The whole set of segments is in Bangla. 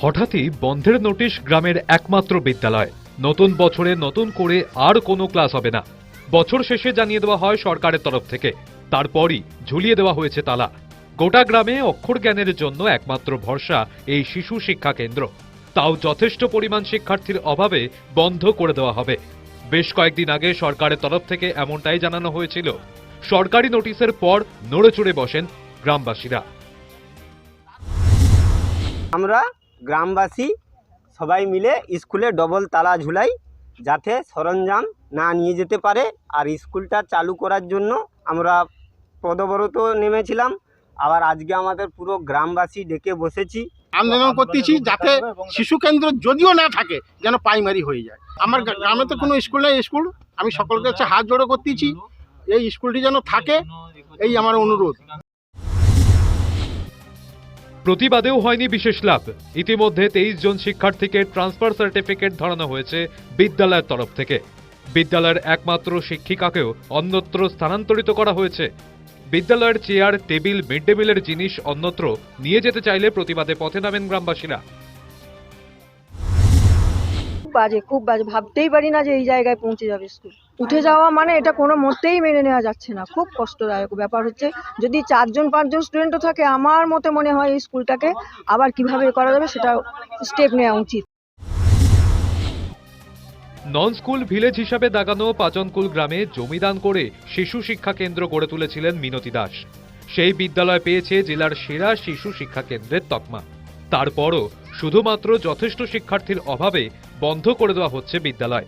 হঠাৎই বন্ধের নোটিশ গ্রামের একমাত্র বিদ্যালয়। নতুন বছরে নতুন করে আর কোনো ক্লাস হবে না। বছর শেষে জানিয়ে দেওয়া হয় সরকারের তরফ থেকে। তারপরই ঝুলিয়ে দেওয়া হয়েছে তালা। গোটা গ্রামে অক্ষর জ্ঞানের জন্য একমাত্র ভরসা এই শিশু শিক্ষা কেন্দ্র। তাও যথেষ্ট পরিমাণ শিক্ষার্থীর অভাবে বন্ধ করে দেওয়া হবে। বেশ কয়েকদিন আগে সরকারের তরফ থেকে এমনটাই জানানো হয়েছিল। সরকারি নোটিশের পর নড়েচড়ে বসেন গ্রামবাসীরা। আমরা গ্রামবাসী সবাই মিলে স্কুলে ডবল তালা ঝুলাই যাতে সরঞ্জাম না নিয়ে যেতে পারে। আর স্কুলটা চালু করার জন্য আমরা পদবরত নেমেছিলাম। আবার আজকে আমাদের পুরো গ্রামবাসী ডেকে বসেছি। আন্দোলন করতেছি যাতে শিশু কেন্দ্র যদিও না থাকে, যেন প্রাইমারি হয়ে যায়। আমার গ্রামে তো কোনো স্কুল নেই, স্কুল। আমি সকলকে হাত জোড়ো করতেছি। এই স্কুলটি যেন থাকে, এই আমার অনুরোধ। প্রতিবাদেও হয়নি বিশেষ লাভ। ইতিমধ্যে তেইশ জন শিক্ষার্থীকে ট্রান্সফার সার্টিফিকেট ধরানো হয়েছে বিদ্যালয়ের তরফ থেকে। বিদ্যালয়ের একমাত্র শিক্ষিকাকেও অন্যত্র স্থানান্তরিত করা হয়েছে। বিদ্যালয়ের চেয়ার, টেবিল, মিড ডে মিলের জিনিস অন্যত্র নিয়ে যেতে চাইলে প্রতিবাদে পথে নামেন গ্রামবাসীরা। খুব বাজে খুব বাজে। ভাবতেই পারি না যে এই জায়গায় পৌঁছে যাবে স্কুল। উঠে যাওয়া মানে এটা কোনো মতেই মেনে নেওয়া যাচ্ছে না। খুব কষ্টদায়ক ব্যাপার হচ্ছে, যদি চারজন, পাঁচজন স্টুডেন্টও থাকে, আমার মতে মনে হয় এই স্কুলটাকে আবার কীভাবে করা যাবে সেটা স্টেপ নেওয়া উচিত। নন স্কুল ভিলেজ হিসাবে দাগানো পাচনকুল গ্রামে জমিদান করে শিশু শিক্ষা কেন্দ্র গড়ে তুলেছিলেন মিনতি দাস। সেই বিদ্যালয় পেয়েছে জেলার সেরা শিশু শিক্ষা কেন্দ্রের তকমা। তারপরও শুধুমাত্র যথেষ্ট শিক্ষার্থীর অভাবে বন্ধ করে দেওয়া হচ্ছে বিদ্যালয়।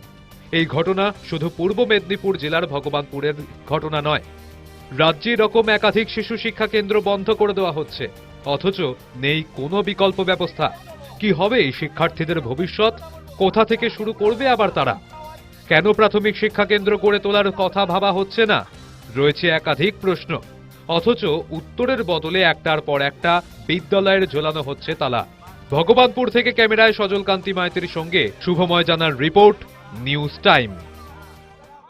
এই ঘটনা শুধু পূর্ব মেদিনীপুর জেলার ভগবানপুরের ঘটনা নয়। রাজ্যে এরকম একাধিক শিশু শিক্ষা কেন্দ্র বন্ধ করে দেওয়া হচ্ছে। অথচ নেই কোনো বিকল্প ব্যবস্থা। কি হবে এই শিক্ষার্থীদের ভবিষ্যৎ? কোথা থেকে শুরু করবে আবার তারা? কেন প্রাথমিক শিক্ষা কেন্দ্র গড়ে তোলার কথা ভাবা হচ্ছে না? রয়েছে একাধিক প্রশ্ন। অথচ উত্তরের বদলে একটার পর একটা বিদ্যালয়ের ঝোলানো হচ্ছে তালা। ভগবানপুর থেকে ক্যামেরায় সজল কান্তি মাইতির সঙ্গে শুভময় জানার রিপোর্ট নিউজ টাইম